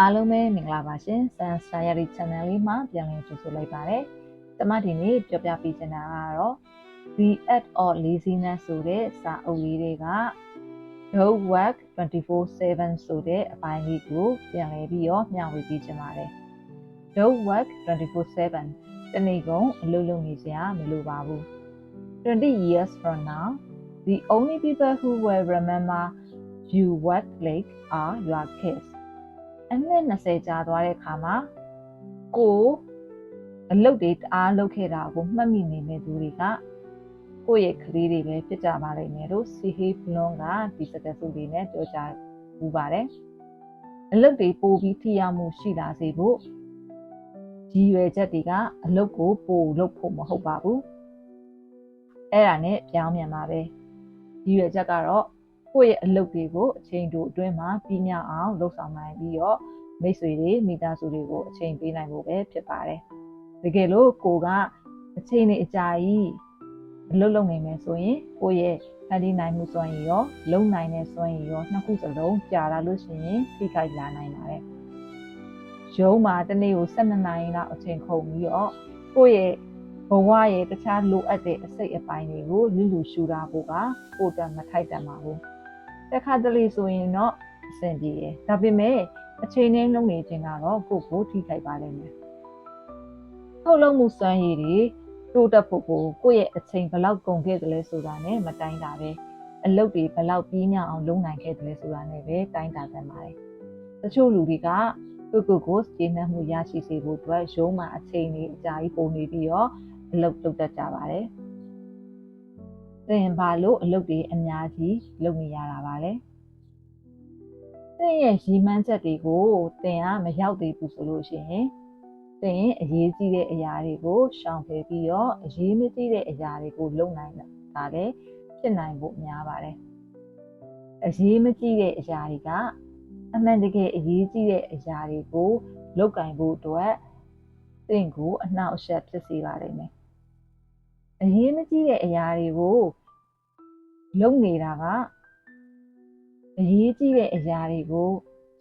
အားလုံးပဲမင်္ဂလာပါရှင်။ Sans Diary Channel လေးမှာပြန်လည်ကြိုဆိုလိုက်ပါတယ်။ကျွန်မဒီနေ့ပြောပြပေးချင်တာကတော့ The Act of Laziness ဆိုတဲ့စာအုပ်လေးတွေက Don't Work 24/7ဆိုတဲ့အပိုင်းလေးကိုပြန်လည်ပြီးတော့မျှဝေပေးချင်ပါတယ်။ Don't Work 24/7တနေ့ကုန်အလုပ်လုပ်နေစရာမလိုပါဘူး။20 years from now the only people who will remember you work late are your kids အနှစ်20ကြာသွားတဲ့အခါမှာကိုအလုပ်တွေတအားလုပ်ခဲ့တာကိုမှတ်မိနေတဲ့သူတွေကကိုယ့်ရဲ့ကလေးတွေပဲဖြစ်ကြပါလိမ့်မယ်လို့ CH Blon ကဒီစကားစုလေးနဲ့ပြောကြားပူပါတယ်အလုပ်တွေပိုပြီးထိရောက်မှုရှိလာစေဖို့ရည်ရွယ်ချက်တွေကအလုပ်ကိုပိုလုပ်ဖို့မဟုတ်ပါဘူးအဲ့ဒါနဲ့ပြောင်းပြန်ပါပဲရည်ရွယ်ချက်ကတော့ ကိုယ့်ရဲ့အလုပ်တွေကိုအချိန်တိုအတွင်းမှာပြီးမြောက်အောင်လုပ်ဆောင်နိုင်ပြီးတော့မိတ်ဆွေတွေမိသားစုတွေကိုအချိန်ပေးနိုင်ဖို့ပဲဖြစ်ပါတယ်။တကယ်လို့ကိုကအချိန်နဲ့အကြာကြီးအလုပ်လုပ်နေမယ်ဆိုရင်ကိုယ့်ရဲ့ဖန်တီးနိုင်မှုစွမ်းရည်ရောလုံနိုင်တဲ့စွမ်းရည်ရောနှစ်ခုစလုံးကြာလာလို့ရှိရင်ထိခိုက်လာနိုင်ပါတယ်။ရုံးမှာတနေ့ကို12နာရီလောက်အချိန်ခုန်ပြီးတော့ကိုယ့်ရဲ့ဘဝရဲ့တခြားလိုအပ်တဲ့အစိတ်အပိုင်းတွေကိုလူလူရှူတာဖို့ကကိုယ်တမထိုက်တန်ပါဘူး။ တစ်ခါတလေဆိုရင်တော့အဆင်ပြေတယ်။ဒါပေမဲ့အချိန်နဲ့လုံးနေခြင်းကတော့ကိုယ့်ကိုထိခိုက်ပါလိမ့်မယ်။ထုတ်လုပ်မှုစွမ်းရည်တွေတိုးတက်ဖို့ကိုကိုယ့်ရဲ့အချိန်ဘယ်လောက်ကုန်ခဲ့သလဲဆိုတာနဲ့မတိုင်းတာပဲအလုပ်တွေဘယ်လောက်ပြီးမြောက်အောင်လုပ်နိုင်ခဲ့သလဲဆိုတာနဲ့ပဲတိုင်းတာသင့်ပါတယ်။တချို့လူတွေကကိုကိုကိုကျေနပ်မှုရရှိစေဖို့အတွက်ရုံးမှာအချိန်တွေအကြာကြီးပုံနေပြီးတော့အလုပ်လုပ်တတ်ကြပါတယ်။ သင်ဘာလို့အလုပ်တွေအများကြီးလုပ်နေရတာပါလဲ။သင်ရဲ့ရည်မှန်းချက်တွေကိုသင်ကမရောက်သေးဘူးဆိုလို့ရှိရင်သင်အရေးကြီးတဲ့အရာတွေကိုရှောင်ဖယ်ပြီးတော့အရေးမကြီးတဲ့အရာတွေကိုလုပ်နိုင်တာလည်းဖြစ်နိုင်ဖို့များပါတယ်။အရေးမကြီးတဲ့အရာတွေကအမှန်တကယ်အရေးကြီးတဲ့အရာတွေကိုလုပ်ကင်ဖို့အတွက်သင်ကိုအနှောက်အယှက်ဖြစ်စေပါလိမ့်မယ်။ အရေးမကြီးတဲ့အရာတွေကိုလုပ်နေတာကအရေးကြီးတဲ့အရာတွေကို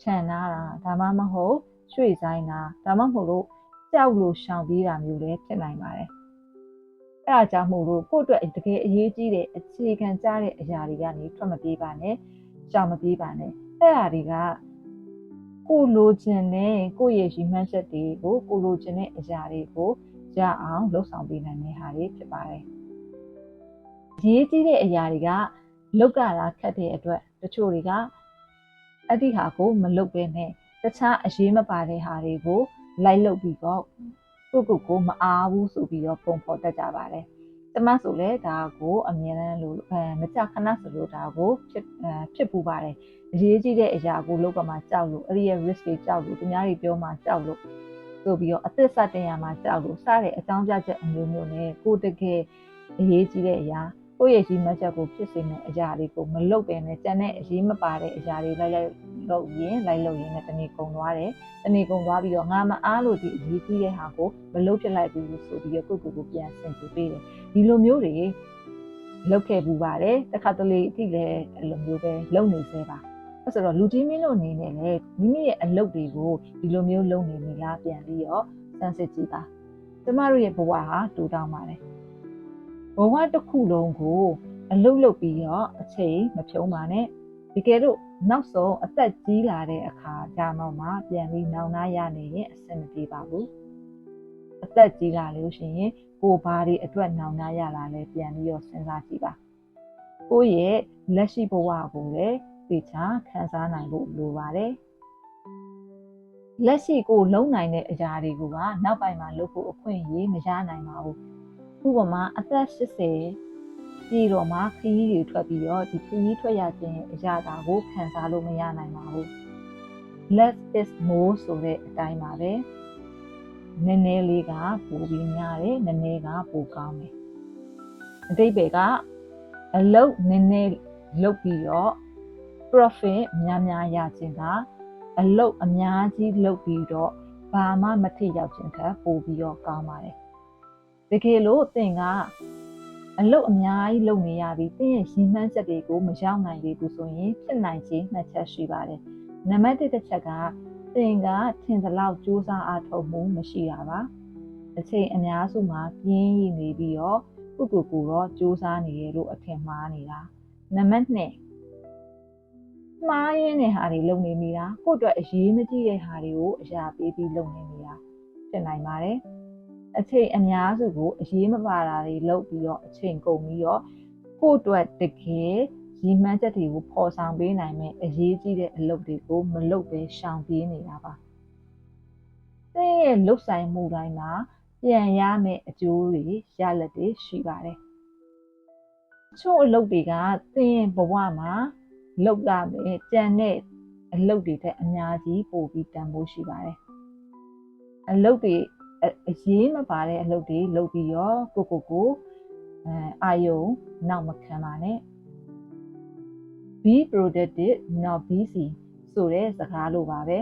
ခြံနာတာဒါမှမဟုတ်ရွှေ့ဆိုင်တာဒါမှမဟုတ်လို့ကြောက်လို့ရှောင်ပြေးတာမျိုးလည်းဖြစ်နိုင်ပါတယ်။အဲဒါကြောင့်မို့လို့ကိုယ့်အတွက်တကယ်အရေးကြီးတဲ့အခြေခံကြတဲ့အရာတွေကနေထွက်မပြေးပါနဲ့ရှောင်မပြေးပါနဲ့အဲဒါတွေကကိုလိုချင်တဲ့ကိုယ့်ရဲ့ရည်မှန်းချက်တွေကိုကိုလိုချင်တဲ့အရာတွေကို ရအောင်လှုပ်ဆောင်ပေးနိုင်တဲ့ဟာတွေဖြစ်ပါတယ်။အရေးကြီးတဲ့အရာတွေကလောက်ကတာခက်တဲ့အတွက်တချို့တွေကအဲ့ဒီဟာကိုမလုပ်ဘဲနဲ့တခြားအရေးမပါတဲ့ဟာတွေကိုလိုက်လုပ်ပြီးတော့ကိုကိုကိုမအားဘူးဆိုပြီးတော့ပုံဖော်တတ်ကြပါတယ်။တမဆိုလဲဒါကိုအမြဲတမ်းလို့အဲမကြခဏဆိုလို့ဒါကိုဖြစ်ဖြစ်ပူပါတယ်။အရေးကြီးတဲ့အရာကိုလုပ်ကမှကြောက်လို့အဲ့ဒီရဲ့ risk တွေကြောက်လို့သူများတွေပြောမှကြောက်လို့ ဆိုပြီးတော့အသက်ဆက်တင်ရမှာကြောက်လို့စတဲ့အကြောင်းပြချက်အမျိုးမျိုးနဲ့ကိုတကယ်အရေးကြီးတဲ့အရာကိုယ့်ရဲ့ကြီးမှတ်ချက်ကိုဖြစ်စေမယ့်အရာတွေကိုမလုပ်ဘဲနဲ့ကြံတဲ့အရေးမပါတဲ့အရာတွေလိုက်လိုက်လုပ်ရင်လိုက်လုပ်ရင်လည်းတနေ့ကုန်သွားတယ်တနေ့ကုန်သွားပြီးတော့ငါမအားလို့ဒီအရေးကြီးတဲ့ဟာကိုမလုပ်ဖြစ်လိုက်ဘူးဆိုပြီးတော့ကိုယ့်ကိုယ်ကိုပြန်ဆင်ခြင်ပေးတယ်ဒီလိုမျိုးတွေလုပ်ခဲ့ပူပါတယ်တခါတလေအထိလည်းအဲ့လိုမျိုးပဲလုပ်နေသေးပါ အဲ့ဆိုတော့လူကြီးမင်းတို့အနေနဲ့လည်းမိမိရဲ့အလုပ်တွေကိုဒီလိုမျိုးလုပ်နေနေလားပြန်ပြီးတော့စမ်းစစ်ကြည့်ပါကျမတို့ရဲ့ဘဝဟာတူတောင်းပါတယ်ဘဝတစ်ခုလုံးကိုအလုတ်လုတ်ပြီးတော့အချိန်မဖြုံးပါနဲ့တကယ်လို့နောက်ဆုံးအသက်ကြီးလာတဲ့အခါကျတော့မှပြန်ပြီးနောင်နာရနေရင်အဆင်မပြေပါဘူးအသက်ကြီးလာလို့ရှိရင်ကိုဘာတွေအတွက်နောင်နာရလာလဲပြန်ပြီးတော့စဉ်းစားကြည့်ပါကိုရဲ့လက်ရှိဘဝကိုလည်း သိချာခံစားနိုင်ဖို့လိုပါတယ်လက်ရှိကိုလုံနိုင်တဲ့အရာတွေကနောက်ပိုင်းမှာလုပ်ဖို့အခွင့်အရေးမရနိုင်ပါဘူးဥပမာအသက်80ပြည်တော်မှာခရီးတွေထွက်ပြီးတော့ဒီခရီးထွက်ရခြင်းအရာတာကိုခံစားလို့မရနိုင်ပါဘူး less is more ဆိုတဲ့အတိုင်းပါပဲနည်းနည်းလေးကပိုပြီးများတယ်နည်းနည်းကပိုကောင်းတယ်အတိတ်ပဲကအလုတ်နည်းနည်းလုပ်ပြီးတော့ profit များများရခြင်းကအလုတ်အများကြီးလုပ်ပြီးတော့ဘာမှမထိရောက်ခြင်းထက်ပိုပြီးတော့ကောင်းပါတယ်တကယ်လို့သင်ကအလုတ်အများကြီးလုပ်နေရပြီးသင်ရဲ့ရည်မှန်းချက်တွေကိုမရောက်နိုင်သေးဘူးဆိုရင်ဖြစ်နိုင်ခြင်းနှစ်ချက်ရှိပါတယ်။နံပါတ်1တစ်ချက်ကသင်ကထင်သလောက်စူးစမ်းအားထုတ်မှုမရှိတာပါအချိန်အများစုမှာပြင်းရည်နေပြီးတော့ကုကူကူတော့စူးစမ်းနေရလို့အထင်မှားနေတာနံပါတ်2 မှားရင်းတဲ့ဟာတွေလုပ်နေမိတာကိုယ့်အတွက်အရေးမကြီးတဲ့ဟာတွေကိုအရာပေးပြီးလုပ်နေမိတာဖြစ်နိုင်ပါတယ်အချိန်အများစုကိုအရေးမပါတာတွေလုပ်ပြီးတော့အချိန်ကုန်ပြီးတော့ကိုယ့်အတွက်တကယ်ရည်မှန်းချက်တွေကိုပေါ်ဆောင်ပေးနိုင်မဲ့အရေးကြီးတဲ့အလုပ်တွေကိုမလုပ်ဘဲရှောင်ပြေးနေတာပါ။သင်ရဲ့လှုပ်ဆိုင်မှုတိုင်းမှာပြန်ရမယ့်အကျိုးတွေရလဒ်တွေရှိပါတယ်။ချို့အလုပ်တွေကသင်ရဲ့ဘဝမှာ လုပ်ရမယ်ကြံတဲ့အလုပ်တွေထက်အများကြီးပိုပြီးတန်ဖိုးရှိပါတယ်။အလုပ်တွေအရေးမပါတဲ့အလုပ်တွေလုပ်ပြီးတော့ကိုကိုကိုအဲအာယုံနောက်မခံပါနဲ့။ be productive not busy ဆိုတဲ့စကားလိုပါပဲ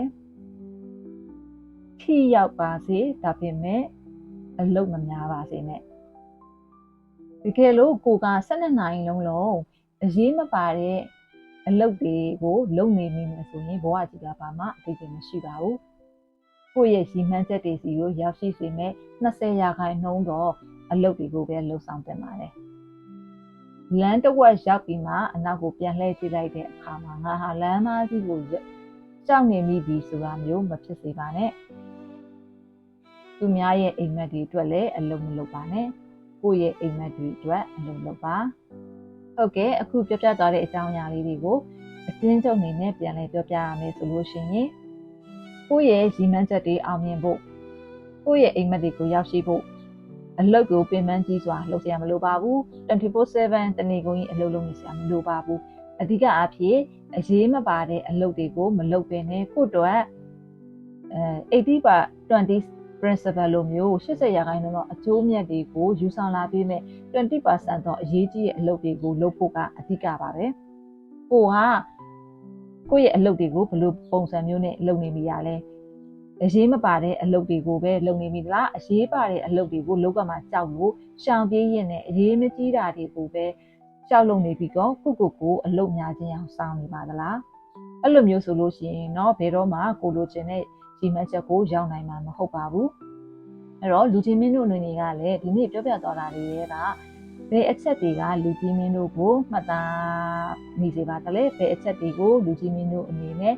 ခီရောက်ပါစေဒါပေမဲ့အလုပ်မများပါစေနဲ့တကယ်လို့ကိုက12နာရီလုံးလုံးအရေးမပါတဲ့ အလုပ်တွေကိုလုပ်နေမိမယ်ဆိုရင်ဘဝကြီးကဘာမှအတိတ်မရှိပါဘူးကိုယ့်ရဲ့ရည်မှန်းချက်တွေစီကိုရောက်ရှိစေမဲ့20ရာခိုင်နှုန်းတော့အလုပ်တွေကိုပဲလှုပ်ဆောင်တင်ပါတယ်လမ်းတစ်ဝက်ရောက်ပြီးမှအနောက်ကိုပြန်လှည့်ကြည့်လိုက်တဲ့အခါမှာငါဟာလမ်းမကြီးကိုကြောက်နေမိပြီဆိုတာမျိုးမဖြစ်စေပါနဲ့သူများရဲ့အိမ်မက်တွေအတွက်လည်းအလုံးမလုပ်ပါနဲ့ကိုယ့်ရဲ့အိမ်မက်တွေအတွက်အလုံးလုပ်ပါ ဟုတ်ကဲ့အခုပြောပြသွားတဲ့အကြောင်းအရာလေးတွေကိုအတင်းချုပ်နေနဲ့ပြန်လည်ပြောပြရမယ်ဆိုလို့ရှိရင်ကိုယ့်ရဲ့ရည်မှန်းချက်တွေအောင်မြင်ဖို့ကိုယ့်ရဲ့အိမ်မက်တွေကိုရောက်ရှိဖို့အလုပ်ကိုပင်ပန်းကြီးစွာလုပ်ရမလိုပါဘူး24/7တနေ့ကုန်ကြီးအလုပ်လုပ်နေစရာမလိုပါဘူးအဓိကအဖြစ်အရေးမပါတဲ့အလုပ်တွေကိုမလုပ်ဘဲနဲ့ကိုယ့်အတွက်အဲ80ပါ20 principle လိုမျိုး80ရာခိုင်နှုန်းတော့အကျိုးမြတ်တွေကိုယူဆောင်လာပြီးမဲ့20%တော့အရေးကြီးတဲ့အလုပ်တွေကိုလုပ်ဖို့ကအဓိကပါပဲကိုကကိုယ့်ရဲ့အလုပ်တွေကိုဘယ်လိုပုံစံမျိုးနဲ့လုပ်နေမိရလဲအရေးမပါတဲ့အလုပ်တွေကိုပဲလုပ်နေမိသလားအရေးပါတဲ့အလုပ်တွေကိုလောကမှာကြောက်လို့ရှောင်ပြေးရင်လည်းအရေးမကြီးတာတွေကိုပဲကြောက်လုံနေပြီးတော့ကိုကိုကိုအလုပ်များခြင်းအောင်စောင့်နေပါသလားအဲ့လိုမျိုးဆိုလို့ရှိရင်တော့ဘယ်တော့မှကိုလိုချင်တဲ့ ကြီးမတ်ချက်ကိုရောက်နိုင်မှာမဟုတ်ပါဘူးအဲ့တော့လူချင်းမင်းတို့အနေနဲ့ကလည်းဒီနေ့ပြောပြသွားတာတွေရဲ့ကဘယ်အချက်တွေကလူကြီးမင်းတို့ကိုမှတ်သားနေစေပါတလဲဘယ်အချက်တွေကိုလူကြီးမင်းတို့အနေနဲ့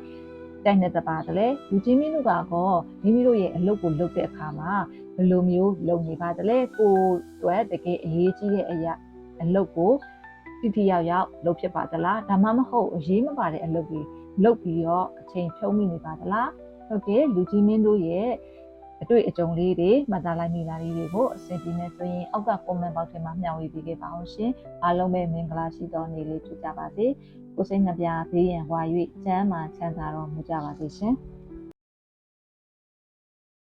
တိုက်နေတဲ့ပါတယ်လေလူကြီးမင်းတို့ကတော့မိမိတို့ရဲ့အလုပ်ကိုလုပ်တဲ့အခါမှာဘယ်လိုမျိုးလုပ်နေပါတလဲကိုတွေ့တကယ်အရေးကြီးတဲ့အရာအလုပ်ကိုတိတိယောက်ယောက်လုပ်ဖြစ်ပါသလားဒါမှမဟုတ်အရေးမပါတဲ့အလုပ်တွေလုပ်ပြီးတော့အချိန်ဖြုံးမိနေပါသလား ဟုတ်ကဲ့လူကြီးမင်းတို့ရဲ့အတွေ့အကြုံလေးတွေမှတ်သားလိုက်မိတာလေးတွေကိုအဆင်ပြေနေဆိုရင်အောက်က comment box ထဲမှာမျှဝေပေးခဲ့ပါအောင်ရှင်အားလုံးပဲမင်္ဂလာရှိသောနေ့လေးဖြစ်ကြပါစေကိုစိတ်နှပြဘေးရန်ဝါ၍ကျမ်းမာချမ်းသာတော်မူကြပါစေရှင်။